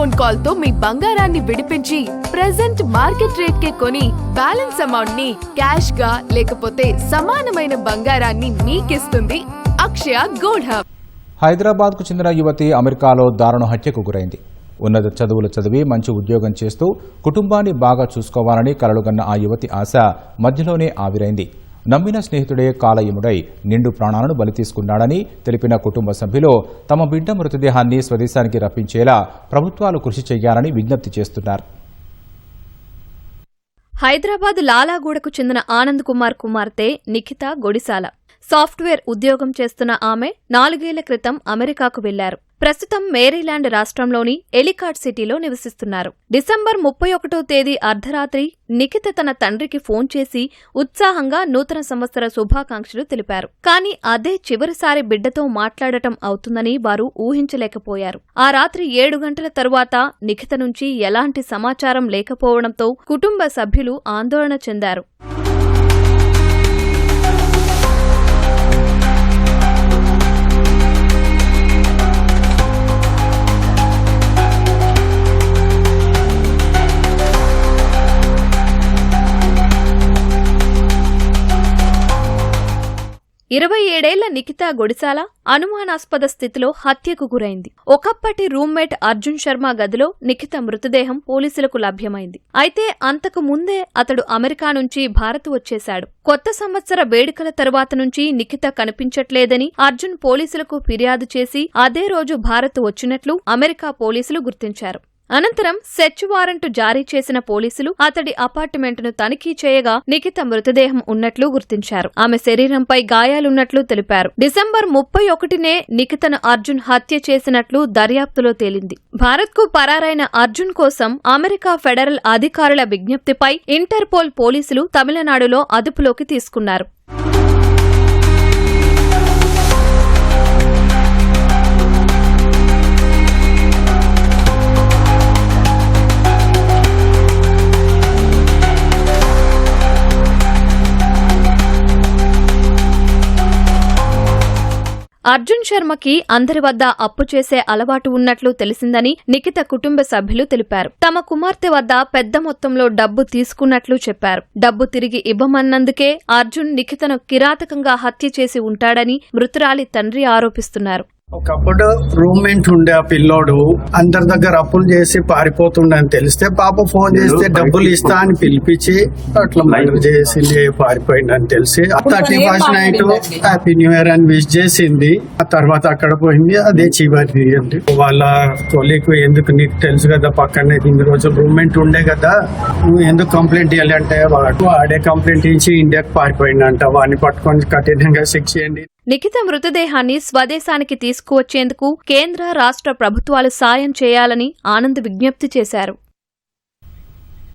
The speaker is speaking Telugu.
ఫోన్ కాల్తో మీ బంగారాన్ని విడిపించి ప్రెసెంట్ మార్కెట్ రేట్ కే కొని బ్యాలెన్స్ అమౌంట్ని క్యాష్గా లేకపోతే సమానమైన బంగారాన్ని మీకిస్తుంది అక్షయ గోల్డ్ హబ్ హైదరాబాద్కు చెందిన యువతి అమెరికాలో దారుణ హత్యకు గురైంది. ఉన్నత చదువులు చదివి మంచి ఉద్యోగం చేస్తూ కుటుంబాన్ని బాగా చూసుకోవాలని కలలుగన్న ఆ యువతి ఆశ మధ్యలోనే ఆవిరైంది. నమ్మిన స్నేహితుడే కాలయముడై నిండు ప్రాణాలను బలి తీసుకున్నాడని తెలిపిన కుటుంబ సభ్యులు తమ బిడ్డ మృతదేహాన్ని స్వదేశానికి రప్పించేలా ప్రభుత్వాలు కృషి చేయాలని విజ్ఞప్తి చేస్తున్నారు. హైదరాబాద్ లాలాగూడకు చెందిన ఆనంద్ కుమార్ కుమార్తె నిఖిత గొడిసాల సాఫ్ట్వేర్ ఉద్యోగం చేస్తున్న ఆమె నాలుగేళ్ళ క్రితం అమెరికాకు వెళ్ళారు ప్రస్తుతం మేరీలాండ్ రాష్ట్రంలోని ఎలికాట్ సిటీలో నివసిస్తున్నారు. డిసెంబర్ ముప్పై ఒకటో తేదీ అర్ధరాత్రి నిఖిత తన తండ్రికి ఫోన్ చేసి ఉత్సాహంగా నూతన సంవత్సర శుభాకాంక్షలు తెలిపారు. కానీ అదే చివరిసారి బిడ్డతో మాట్లాడటం అవుతుందని వారు ఊహించలేకపోయారు. ఆ రాత్రి ఏడు గంటల తరువాత నిఖిత నుంచి ఎలాంటి సమాచారం లేకపోవడంతో కుటుంబ సభ్యులు ఆందోళన చెందారు. ఇరవై ఏడేళ్ళ నిఖిత గొడిసాల అనుమానాస్పద స్థితిలో హత్యకు గురైంది. ఒకప్పటి రూమ్మేట్ అర్జున్ శర్మ గదిలో నిఖిత మృతదేహం పోలీసులకు లభ్యమైంది. అయితే అంతకు ముందే అతడు అమెరికా నుంచి భారత్ వచ్చేశాడు. కొత్త సంవత్సర వేడుకల తరువాత నుంచి నిఖిత కనిపించట్లేదని అర్జున్ పోలీసులకు ఫిర్యాదు చేసి అదే రోజు భారత్ వచ్చినట్లు అమెరికా పోలీసులు గుర్తించారు. అనంతరం సెర్చ్ వారెంట్ జారీ చేసిన పోలీసులు అతడి అపార్ట్మెంట్ను తనిఖీ చేయగా నిఖిత మృతదేహం ఉన్నట్లు గుర్తించారు. ఆమె శరీరంపై గాయాలున్నట్లు తెలిపారు. డిసెంబర్ ముప్పై ఒకటినే నిఖితను అర్జున్ హత్య చేసినట్లు దర్యాప్తులో తేలింది. భారత్కు పరారైన అర్జున్ కోసం అమెరికా ఫెడరల్ అధికారుల విజ్ఞప్తిపై ఇంటర్పోల్ పోలీసులు తమిళనాడులో అదుపులోకి తీసుకున్నారు. అర్జున్ శర్మకి అందరి వద్ద అప్పు చేసే అలవాటు ఉన్నట్లు తెలిసిందని నిఖిత కుటుంబ సభ్యులు తెలిపారు. తమ కుమార్తె వద్ద పెద్ద మొత్తంలో డబ్బు తీసుకున్నట్లు చెప్పారు. డబ్బు తిరిగి ఇవ్వమన్నందుకే అర్జున్ నిఖితను కిరాతకంగా హత్య చేసి ఉంటాడని మృతురాలి తండ్రి ఆరోపిస్తున్నారు. ఒకప్పుడు రూమ్మేట్ ఉండే ఆ పిల్లోడు అందరి దగ్గర అప్పులు చేసి పారిపోతుండే అని తెలిస్తే పాప ఫోన్ చేస్తే డబ్బులు ఇస్తా అని పిలిపించి అట్లా మర్డర్ చేసింది పారిపోయింది అని తెలిసి thirty first night happy new year అని విష్ చేసింది. ఆ తర్వాత అక్కడ పోయింది అదే చివరి వాళ్ళ కొలీకు ఎందుకు నీకు తెలుసు కదా పక్కనే ఇన్ని రోజులు రూమ్మేట్ ఉండే కదా నువ్వు ఎందుకు కంప్లైంట్ ఇవ్వాలి అంటే వాడు ఆడే కంప్లైంట్ ఇచ్చి ఇండియాకి పారిపోయిందంట. వాడిని పట్టుకొని కఠినంగా శిక్ష చేయండి. నిఖిత మృతదేహాన్ని స్వదేశానికి తీసుకువచ్చేందుకు కేంద్ర రాష్ట్ర ప్రభుత్వాలు సాయం చేయాలని ఆనంద్ విజ్ఞప్తి చేశారు.